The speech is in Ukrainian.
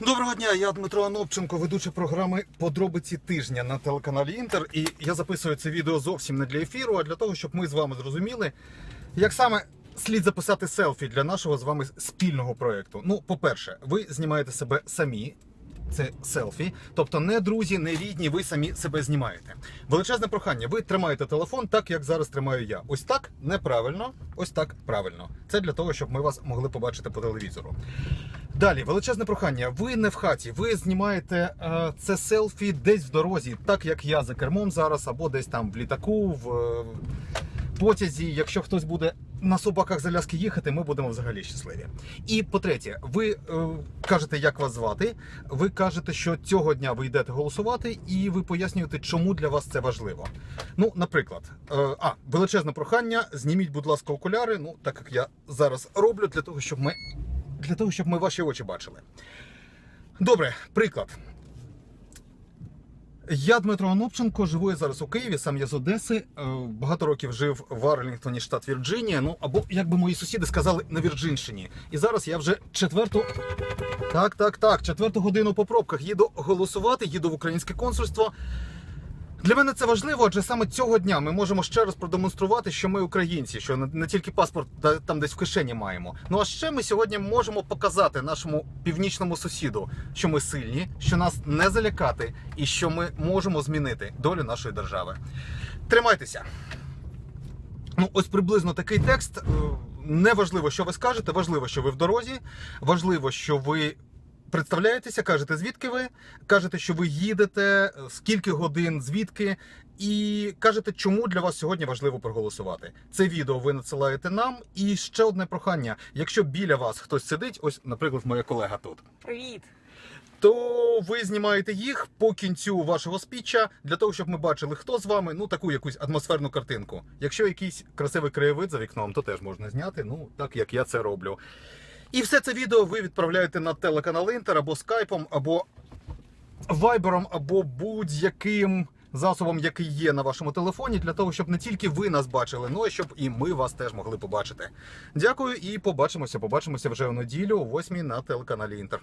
Доброго дня, я Дмитро Анопченко, ведучий програми Подробиці тижня на телеканалі Інтер. І я записую це відео зовсім не для ефіру, а для того, щоб ми з вами зрозуміли, як саме слід записати селфі для нашого з вами спільного проєкту. Ну, по-перше, ви знімаєте себе самі. Це селфі, тобто не друзі, не рідні, ви самі себе знімаєте. Величезне прохання. Ви тримаєте телефон так, як зараз тримаю я. Ось так неправильно, ось так правильно. Це для того, щоб ми вас могли побачити по телевізору. Далі, величезне прохання. Ви не в хаті, ви знімаєте е, це селфі десь в дорозі, так як я за кермом зараз, або десь там в літаку, в е, потязі. Якщо хтось буде на собаках з Аляски їхати, ми будемо взагалі щасливі. І по-третє, ви е, кажете, як вас звати. Ви кажете, що цього дня ви йдете голосувати, і ви пояснюєте, чому для вас це важливо. Ну, наприклад, е, а величезне прохання, зніміть, будь ласка, окуляри. Ну, так як я зараз роблю, для того, щоб ми для того, щоб ми ваші очі бачили. Добре, приклад. Я Дмитро Анопченко, живу я зараз у Києві, сам я з Одеси. Е, Багато років жив в Арлінгтоні, штат Вірджинія. Ну або як би мої сусіди сказали, на Вірджинщині. І зараз я вже четверту. Так, так, так, четверту годину по пробках їду голосувати, їду в українське консульство. Для мене це важливо, адже саме цього дня ми можемо ще раз продемонструвати, що ми українці, що не- тільки паспорт там десь в кишені маємо. Ну а ще ми сьогодні можемо показати нашому північному сусіду, що ми сильні, що нас не залякати і що ми можемо змінити долю нашої держави. Тримайтеся. Ну, ось приблизно такий текст. Е, Не важливо, що ви скажете, важливо, що ви в дорозі, важливо, що ви представляєтеся, кажете, звідки ви, кажете, що ви їдете, е, скільки годин, звідки, і кажете, чому для вас сьогодні важливо проголосувати. Це відео ви надсилаєте нам. І ще одне прохання: якщо біля вас хтось сидить, ось, наприклад, моя колега тут. Привіт! То ви знімаєте їх по кінцю вашого спіча для того, щоб ми бачили, хто з вами, ну таку якусь атмосферну картинку. Якщо якийсь красивий краєвид за вікном, то теж можна зняти, ну так як я це роблю. І все це відео ви відправляєте на телеканал Інтер або скайпом, або вайбером, або будь-яким засобом, який є на вашому телефоні, для того, щоб не тільки ви нас бачили, ну й щоб і ми вас теж могли побачити. Дякую і побачимося. Побачимося вже в неділю о 8 на телеканалі Інтер.